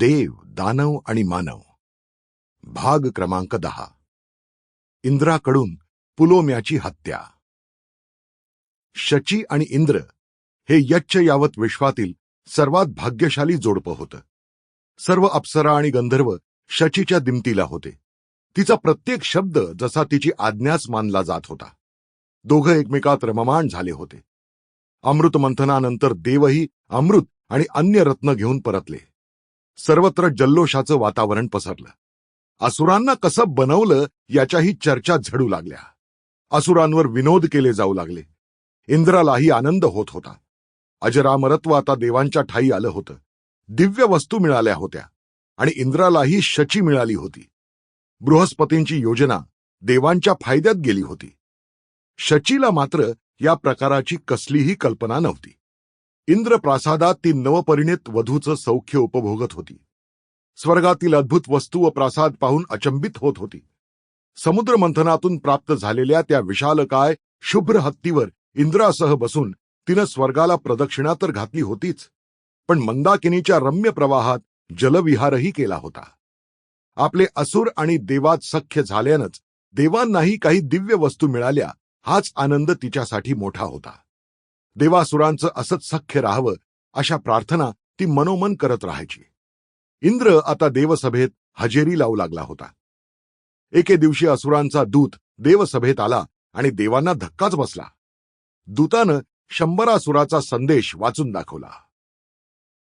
देव दानव आणि मानव. भाग क्रमांक दहा. इंद्राकडून पुलोम्याची हत्या. शची आणि इंद्र हे यच्छ यावत विश्वातील सर्वात भाग्यशाली जोडपं होतं. सर्व अप्सरा आणि गंधर्व शचीच्या दिमतीला होते. तिचा प्रत्येक शब्द जसा तिची आज्ञाच मानला जात होता. दोघं एकमेकात रममाण झाले होते. अमृत मंथनानंतर देवही अमृत आणि अन्य रत्न घेऊन परतले. सर्वत्र जल्लोषाचं वातावरण पसरलं. असुरांना कसं बनवलं याच्याही चर्चा झडू लागल्या. असुरांवर विनोद केले जाऊ लागले. इंद्रालाही आनंद होत होता. अजरामरत्व आता देवांच्या ठाई आलं होतं. दिव्य वस्तू मिळाल्या होत्या आणि इंद्रालाही शची मिळाली होती. बृहस्पतींची योजना देवांच्या फायद्यात गेली होती. शचीला मात्र या प्रकाराची कसलीही कल्पना नव्हती. इंद्रप्रासादात ती नवपरिणित वधूचं सौख्य उपभोगत होती. स्वर्गातील अद्भुत वस्तू व प्रासाद पाहून अचंबित होत होती. समुद्र मंथनातून प्राप्त झालेल्या त्या विशालकाय शुभ्र हत्तीवर इंद्रासह बसून तिनं स्वर्गाला प्रदक्षिणा तर घातली होतीच पण मंदाकिनीच्या रम्य प्रवाहात जलविहारही केला होता. आपले असुर आणि देवात सख्य झाल्यानंच देवांनाही काही दिव्य वस्तू मिळाल्या हाच आनंद तिच्यासाठी मोठा होता. देवासुरांचं असंच सख्य राहावं अशा प्रार्थना ती मनोमन करत राहायची. इंद्र आता देवसभेत हजेरी लावू लागला होता. एके दिवशी असुरांचा दूत देवसभेत आला आणि देवांना धक्काच बसला. दूतानं शंभरासुराचा संदेश वाचून दाखवला.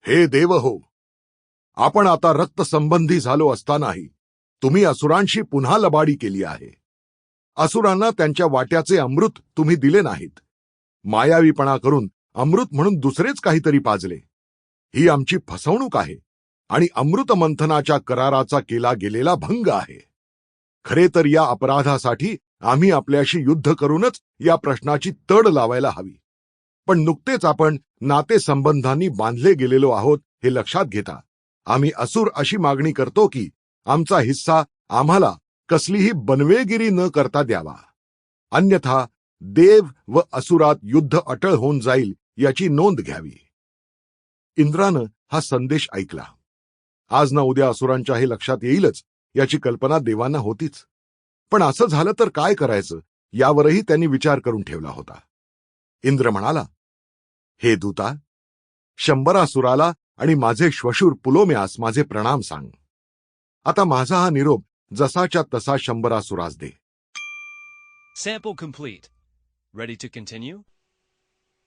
हे देव हो आपण आता रक्तसंबंधी झालो असतानाही तुम्ही असुरांशी पुन्हा लबाडी केली आहे. असुरांना त्यांच्या वाट्याचे अमृत तुम्ही दिले नाहीत. मायावीपणा करून अमृत म्हणून दुसरेच काहीतरी पाजले. ही आमची फसवणूक आहे आणि अमृत मंथनाच्या कराराचा केला गेलेला भंग आहे. खरे तर या अपराधासाठी आम्ही आपल्याशी युद्ध करूनच या प्रश्नाची तड लावायला हवी. पण नुकतेच आपण नातेसंबंधांनी बांधले गेलेलो आहोत हे लक्षात घेता. आम्ही असुर अशी मागणी करतो की आमचा हिस्सा आम्हाला कसलीही बनवेगिरी न करता द्यावा. अन्यथा देव व असुरात युद्ध अटळ होऊन जाईल याची नोंद घ्यावी. इंद्रानं हा संदेश ऐकला. आज ना उद्या असुरांच्या हे लक्षात येईलच याची कल्पना देवांना होतीच. पण असं झालं तर काय करायचं यावरही त्यांनी विचार करून ठेवला होता. इंद्र म्हणाला हे दूता शंभरासुराला आणि माझे श्वशूर पुलोम्यास माझे प्रणाम सांग. आता माझा हा निरोप जसाच्या तसा शंभरासुरास दे. Sample complete. Ready to continue?